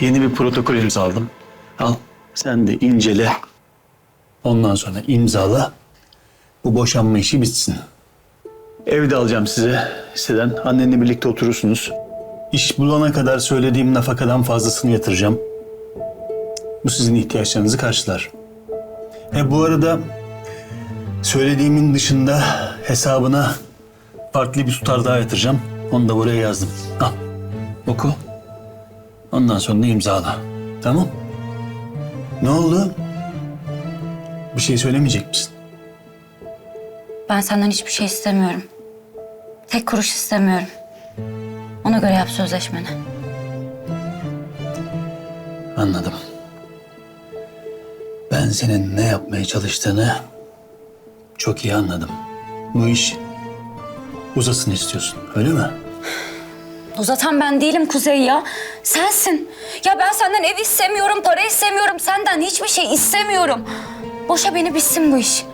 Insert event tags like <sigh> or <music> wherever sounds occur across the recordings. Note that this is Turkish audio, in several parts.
yeni bir protokol imzaladım. Al sen de incele. Ondan sonra imzala. Bu boşanma işi bitsin. Evde alacağım size siteden. Annenle birlikte oturursunuz. İş bulana kadar söylediğim nafakadan fazlasını yatıracağım. Bu sizin ihtiyaçlarınızı karşılar. He bu arada söylediğimin dışında hesabına farklı bir tutar daha yatıracağım. Onu da buraya yazdım. Al oku. Ondan sonra da imzala. Tamam? Ne oldu? Bir şey söylemeyecek misin? Ben senden hiçbir şey istemiyorum. Tek kuruş istemiyorum. Ona göre yap sözleşmeni. Anladım. Ben senin ne yapmaya çalıştığını çok iyi anladım. Bu iş uzasın istiyorsun, öyle mi? Uzatan ben değilim Kuzey ya. Sensin. Ya ben senden ev istemiyorum, para istemiyorum. Senden hiçbir şey istemiyorum. Boşa beni bitsin bu iş.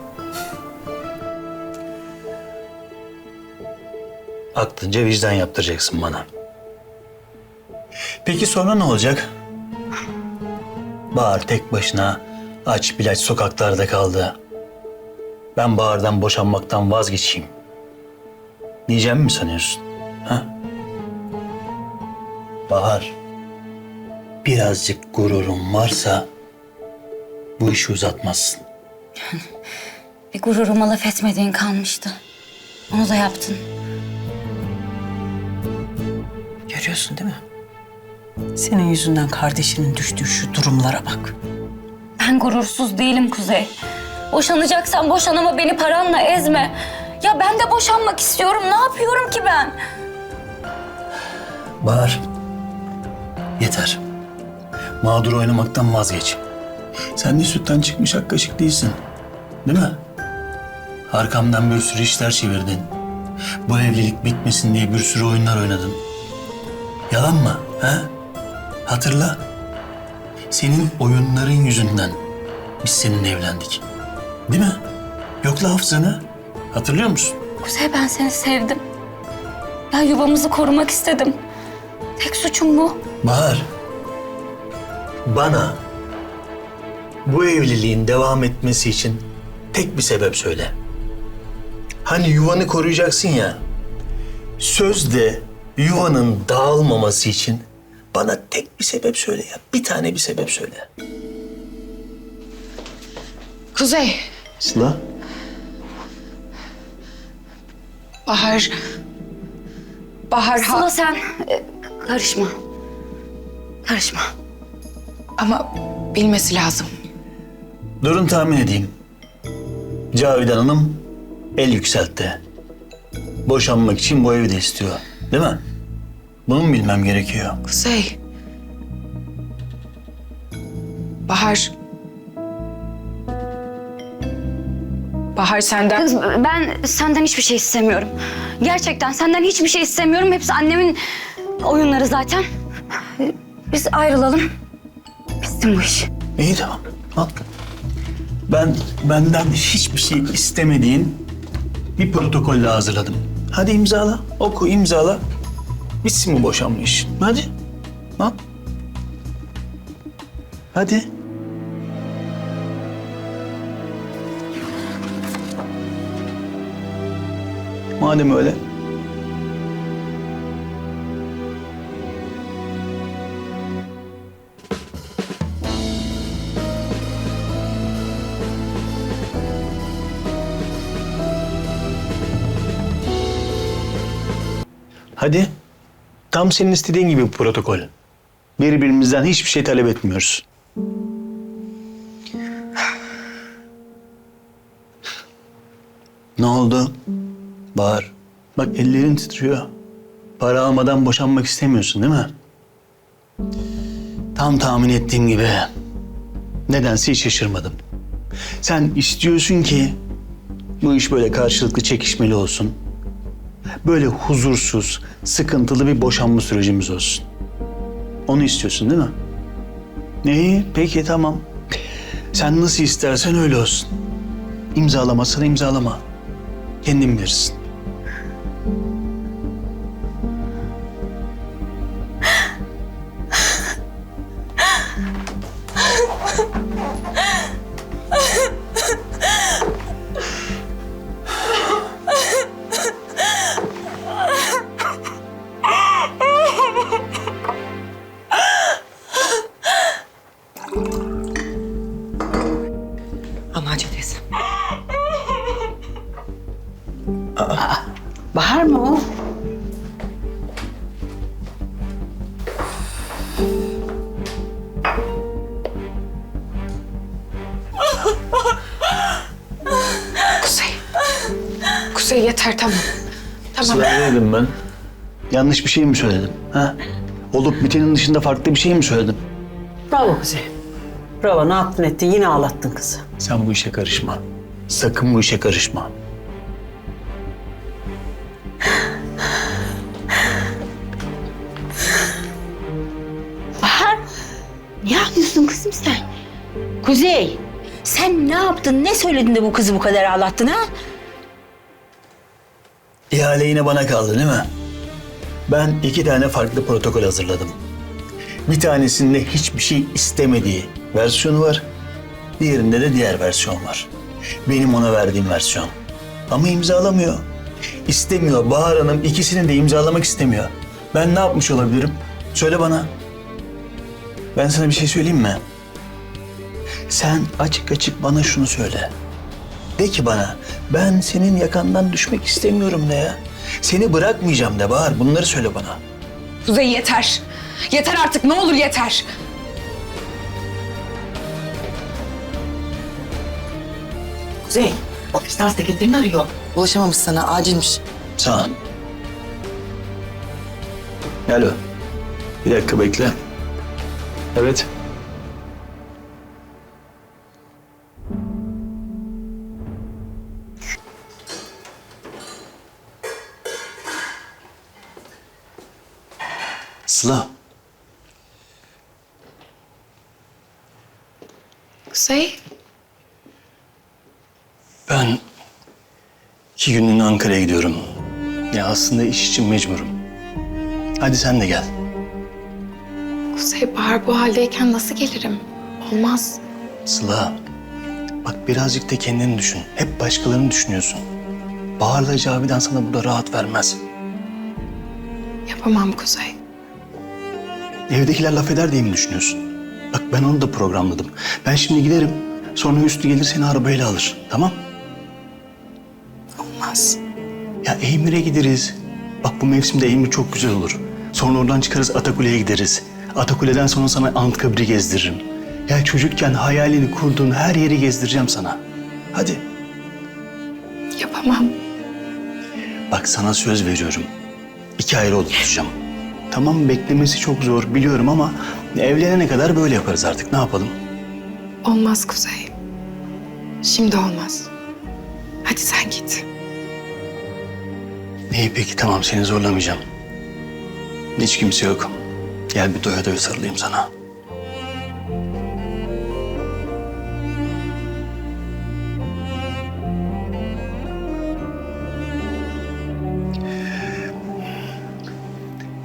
Aklınca vicdan yaptıracaksın bana. Peki sonra ne olacak? Bahar tek başına aç bilaç sokaklarda kaldı. Ben Bahar'dan boşanmaktan vazgeçeyim. Diyeceğim mi sanıyorsun? Ha? Bahar, birazcık gururun varsa bu işi uzatmazsın. <laughs> Bir gururuma laf etmediğin kalmıştı. Onu da yaptın. Görüyorsun değil mi? Senin yüzünden kardeşinin düştüğü şu durumlara bak. Ben gurursuz değilim Kuzey. Boşanacaksan boşan ama beni paranla ezme. Ya ben de boşanmak istiyorum. Ne yapıyorum ki ben? Bahar, yeter. Mağdur oynamaktan vazgeç. Sen de sütten çıkmış ak kaşık değilsin. Değil mi? Arkamdan bir sürü işler çevirdin. Bu evlilik bitmesin diye bir sürü oyunlar oynadın. Yalan mı? He? Hatırla. Senin oyunların yüzünden biz seninle evlendik. Değil mi? Yokla hafızanı. Hatırlıyor musun? Kuzey ben seni sevdim. Ya yuvamızı korumak istedim. Tek suçum bu. Bahar, bana bu evliliğin devam etmesi için tek bir sebep söyle. Hani yuvanı koruyacaksın ya, sözde yuvanın dağılmaması için bana tek bir sebep söyle ya. Bir tane bir sebep söyle. Kuzey, Sıla? Bahar... Bahar ha... Sıla sen e, karışma. Karışma. Ama bilmesi lazım. Durun tahmin edeyim. Cavidan Hanım el yükseltti. Boşanmak için bu evi de istiyor. Değil mi? Bunu mu bilmem gerekiyor? Kuzey. Bahar... Bahar senden... Kız ben senden hiçbir şey istemiyorum. Gerçekten senden hiçbir şey istemiyorum. Hepsi annemin oyunları zaten. Biz ayrılalım. İş. İyi tamam. Al. Ben benden hiçbir şey istemediğin bir protokolle hazırladım. Hadi imzala. Oku imzala. Bitsin bu boşanma iş. Hadi. Al. Hadi. Madem öyle. Hadi. Tam senin istediğin gibi bir protokol. Birbirimizden hiçbir şey talep etmiyoruz. Ne oldu? Bahar. Bak ellerin titriyor. Para almadan boşanmak istemiyorsun değil mi? Tam tahmin ettiğim gibi. Nedense hiç şaşırmadım. Sen istiyorsun ki bu iş böyle karşılıklı çekişmeli olsun. Böyle huzursuz, sıkıntılı bir boşanma sürecimiz olsun. Onu istiyorsun değil mi? İyi, peki tamam. Sen nasıl istersen öyle olsun. İmzalamazsan imzalama. Kendin bilirsin. Yeter tamam. Tamam. Ne dedim ben? Yanlış bir şey mi söyledim? Ha? Olup bitenin dışında farklı bir şey mi söyledim? Bravo Kuzey. Bravo ne yaptın ettin yine ağlattın kızı. Sen bu işe karışma. Sakın bu işe karışma. Ne yapıyorsun kızım sen? Kuzey, sen ne yaptın? Ne söyledin de bu kızı bu kadar ağlattın ha? İhale yine bana kaldı değil mi? Ben iki tane farklı protokol hazırladım. Bir tanesinde hiçbir şey istemediği versiyonu var. Diğerinde de diğer versiyon var. Benim ona verdiğim versiyon. Ama imzalamıyor. İstemiyor. Bahar Hanım ikisini de imzalamak istemiyor. Ben ne yapmış olabilirim? Söyle bana. Ben sana bir şey söyleyeyim mi? Sen açık açık bana şunu söyle. De ki bana, ben senin yakandan düşmek istemiyorum de ya. Seni bırakmayacağım de Bahar, bunları söyle bana. Kuzey yeter. Yeter artık ne olur yeter. Kuzey, ofisten sekreterini arıyor. Ulaşamamış sana, acilmiş. Sağ ol. Alo. Bir dakika bekle. Evet. Sıla. Kuzey. Ben iki günlüğüne Ankara'ya gidiyorum. Ya aslında iş için mecburum. Hadi sen de gel. Kuzey Bahar bu haldeyken nasıl gelirim? Olmaz. Sıla, bak birazcık da kendini düşün. Hep başkalarını düşünüyorsun. Bahar'la Cavidan sana burada rahat vermez. Yapamam Kuzey. Evdekiler laf eder diye mi düşünüyorsun? Bak ben onu da programladım. Ben şimdi giderim. Sonra üstü gelir seni arabayla alır. Tamam? Olmaz. Ya Eymir'e gideriz. Bak bu mevsimde Eymir çok güzel olur. Sonra oradan çıkarız Atakule'ye gideriz. Atakule'den sonra sana Anıtkabir'i gezdiririm. Ya çocukken hayalini kurduğun her yeri gezdireceğim sana. Hadi. Yapamam. Bak sana söz veriyorum. İki ayrı oda tutacağım. Tamam beklemesi çok zor biliyorum ama evlenene kadar böyle yaparız artık. Ne yapalım? Olmaz Kuzey. Şimdi olmaz. Hadi sen git. İyi peki tamam seni zorlamayacağım. Hiç kimse yok. Gel bir doya doya sarılayım sana.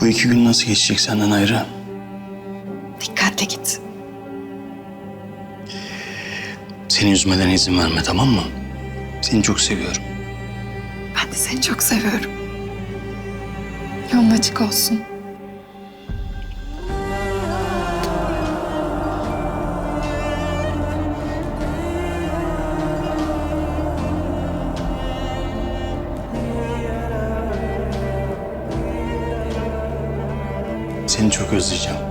Bu iki gün nasıl geçecek senden ayrı? Dikkatli git. Seni üzmelerine izin verme tamam mı? Seni çok seviyorum. Ben de seni çok seviyorum. Yolun açık olsun. Seni çok özleyeceğim.